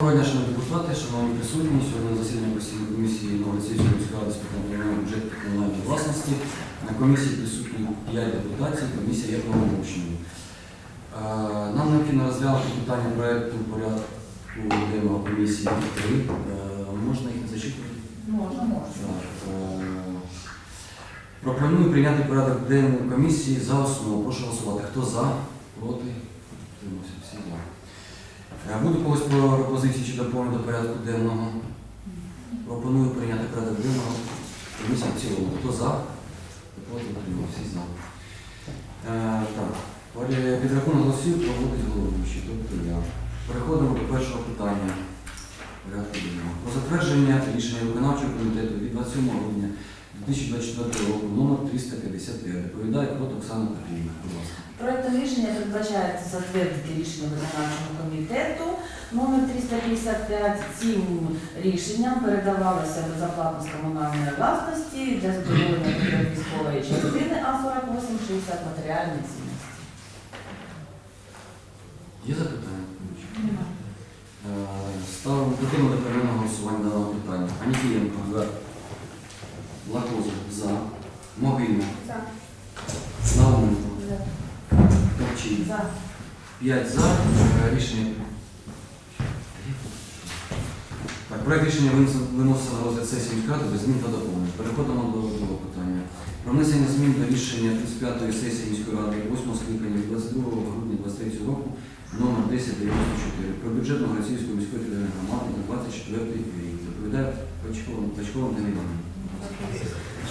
Доброго дня, шановні депутати, шановні присутні. Сьогодні на засідання постійної комісії Новосільської міської ради з питань бюджету та комунальної власності. На комісії присутні 5 депутатів, комісія є правомочною. Е, Нам необхідно розглянути питання проєкту порядку денного комісії 3. Можна їх не зачитувати? Можна, можна. Е, Пропоную прийняти порядок денний комісії за основу. Прошу голосувати. Хто за? Проти? Утримався. Е, Буде когось пропозиції чи доповнення до порядку денного? Пропоную прийняти порядок денного комісії в цілому. Хто за? Проти? Утримався. Всі за. Е, Так. Підрахунок голосів проводить головуючий, тобто я. Переходимо до першого питання порядку денного. Про затвердження рішення виконавчого комітету від 27 грудня 2024 року номер 355. Доповідає Крот Оксана Петрівна. Будь ласка. Проектом рішення передбачається затвердити рішення виконавчого комітету номер 355. Цим рішенням передавалося безоплатно з комунальної власності для задоволення потреб військової частини А4860 матеріальної цінності. Є запитання? Е, Ставимо до голосування даного питання. Анікієнко за. Лакоза за. Могильна. Науменко. Товчий. За. 5 за. Е, Рішення. Так, проект рішення виноситься на розгляд сесії міськради без змін та доповнень. Переходимо до другого питання. Про внесення змін до рішення 35-ї сесії міської ради 8 скликання 22 грудня 2023 року номер 1094 про бюджет Новгородської міської територіальної громади на 24 рік. Доповідає Пачкова Іванівна.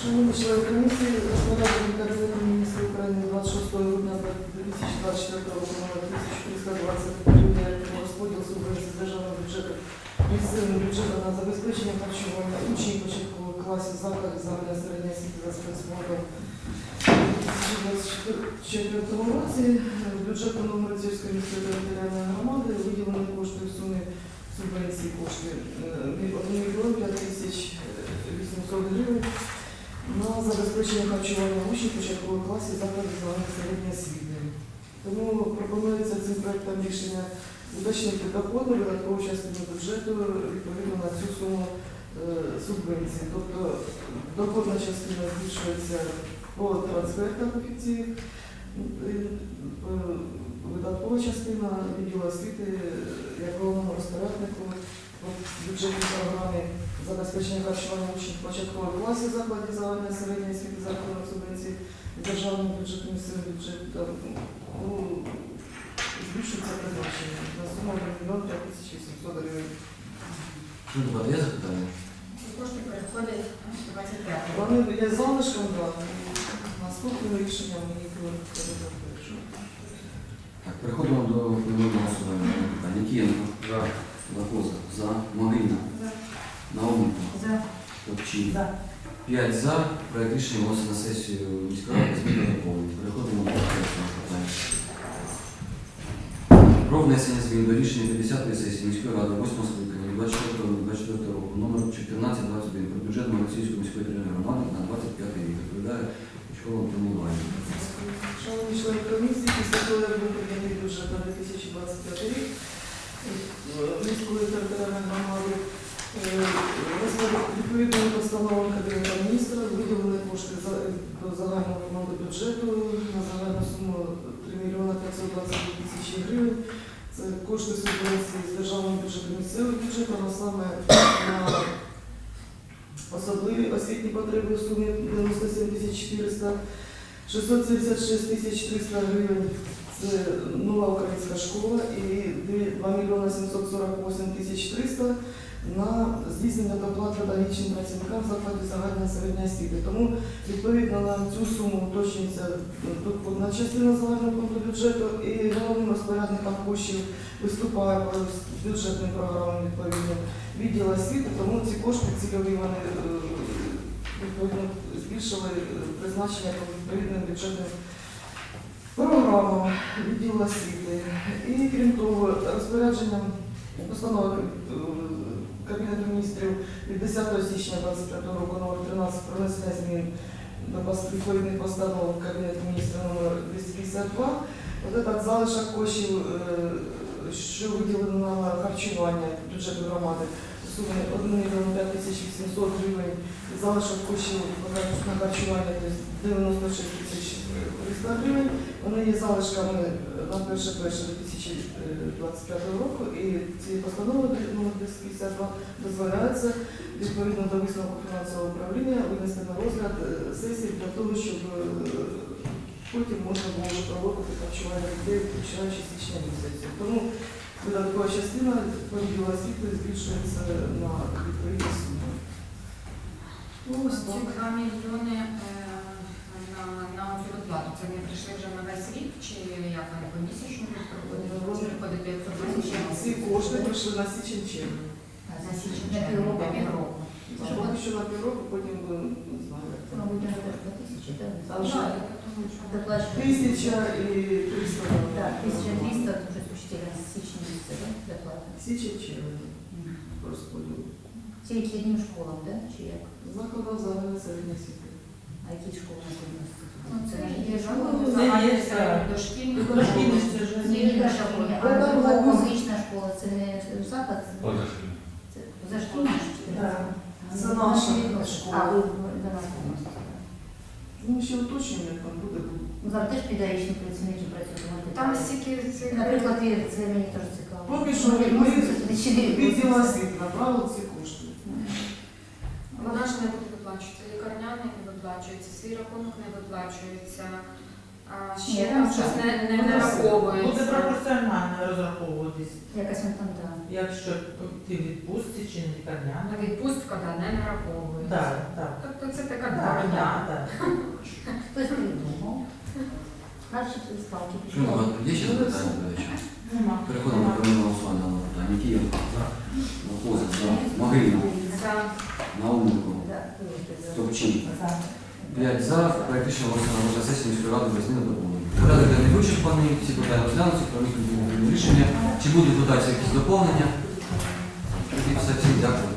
Шановні члени комісії, розпорядження Кабінету міністрів України 26 грудня 2024 року номер 1320 грудня про розподіл субвенцій з державного бюджету місцевим бюджетом на забезпечення харчування учнів початкових класів закладів загальної середньої освіти за спецфондом. У 2024 році бюджету Новгородської міської територіальної громади виділені кошти в сумі субвенції кошти е, 1 мільйон 5 тисяч е, 800 гривень забезпечення харчування учнів початкових класів загальної середньої освіти. Тому пропонується цим проектом рішення уточнити доходну видаткову частину бюджету відповідно на цю суму е, субвенції. Тобто доходна частина збільшується по трансфертах офіційних, е, е, видаткова частина відділу освіти як головному розпоряднику бюджетній програмі забезпечення харчування учнів початкових класів закладів загальної середньої освіти за рахунок субвенцій з державного бюджету місцевого бюджету ну, збільшується призначення на суму 1 мільйон 5 тисяч 800 гривень. Є запитання? Кошти переходять 25 Вони є залишком, і наступним рішенням їх передбачимо. Так, переходимо до первинного голосування. Питання. Нікієнко. За. Лакоза. За. Могильна. Науменко. За. Товчий. За. 5 за. Проект рішення вносить на сесію міської ради зміни доповнення. Переходимо до третього питання. Про внесення змін до рішення 50-ї сесії міської ради 8 скликання від 24 року номер 1421 про бюджет Російської міської територіальної громади на 25 рік. Відповідає школа планування. Шановні члени комісії, після того, як був прийнятий бюджет на 2025 рік, е, міської територіальної громади, е, відповідною постановою Кабінету міністра виділили кошти до загального фонду бюджету на загальну суму 3 мільйони 522 тисячі гривень. Це кошти субвенції з державного бюджету місцевого бюджету, а саме на особливі освітні потреби в сумі 97 тисяч 400 676 тисяч 300 гривень це нова українська школа і 2 мільйони 748 тисяч 300 на здійснення доплат педагогічним працівникам закладів загальної середньої освіти. Тому відповідно на цю суму уточнюється доходна частина загального фонду бюджету і головним розпорядником коштів виступає по бюджетним програмам відповідно відділ освіти, тому ці кошти цільові вони е, відповідно збільшили е, призначення по відповідним бюджетним програмам відділу освіти. І крім того, розпорядженням постанови е, Кабінету міністрів від 10 січня 2025 року номер 13 про внесення змін до відповідних постанов Кабінету міністрів номер 252. От этот залишок коштів е, що виділено на харчування бюджету громади сумі 1 мільйон 5 тисяч 800 гривень, залишок коштів на харчування тобто 96 тисяч 300 гривень. Вони є залишками на 1 2025 року і ці постанови 1052 дозволяється відповідно до висновку фінансового управління винести на розгляд е, сесії для того, щоб е, потім можна було проводити харчування людей, з січня місяця. Тому видаткова частина поділу освіти збільшується на відповідні суми. Ну, ось Ці так. 2 мільйони е, на, цю доплату, це не прийшли вже на весь рік, чи як вони помісячно будуть проходити? Чи приходить 520 Ці кошти прийшли на січень червень. На на півроку, на півроку. Поки що на півроку, потім будемо, не знаю, як. Мабуть, тисячі, так? Там ще Так, Доплачувати. тисяча і триста. Так, 1200, то вже учителя з січня місяця, так? Доплата. Січень червень. Розподіл. Тільки одним школам, так? Чи як? Закладав загальної середньої освіти. А які школи у нас? Ну, Це не є. Дошкільні Ні, не перша школа, а музична школа, це не заклад? Це позашкільна школа? Так. Це наша школа. А, ви до нас відносите. Ну, ще уточнення там буде. Ну, Зараз теж педагогічні працівники працювати. Там стільки цих... Наприклад, і це мені теж цікаво. Поки що ми, ми відділ відноситься? направив ці кошти. Вона ж не буде виплачуватися, лікарняний не виплачується, свій рахунок не виплачується, а Ні, ще там там щось не, не Буде нараховується. Буде пропорціонально розраховуватись, Якась він там, да. якщо ти в відпустці чи не лікарняна. А відпустка да, не нараховується. Так, так. Тобто це така Так, дорога. так. Хтось придумав. Ми бачимо? Є ще запитання до речі? Нема. Переходимо до прямого голосування даного питання. Київка за. Лохоза за. Могильна. За. Науменко. Да, вибачте, за. Топчинка. За. 5 за. Проект рішення голосування сесію сесії міської ради без зміни до доповнення. Порядок денний вичерпаний, всі питання розглянуті, прийняти рішення. Чи будуть додатися якісь доповнення? І все, всім дякую.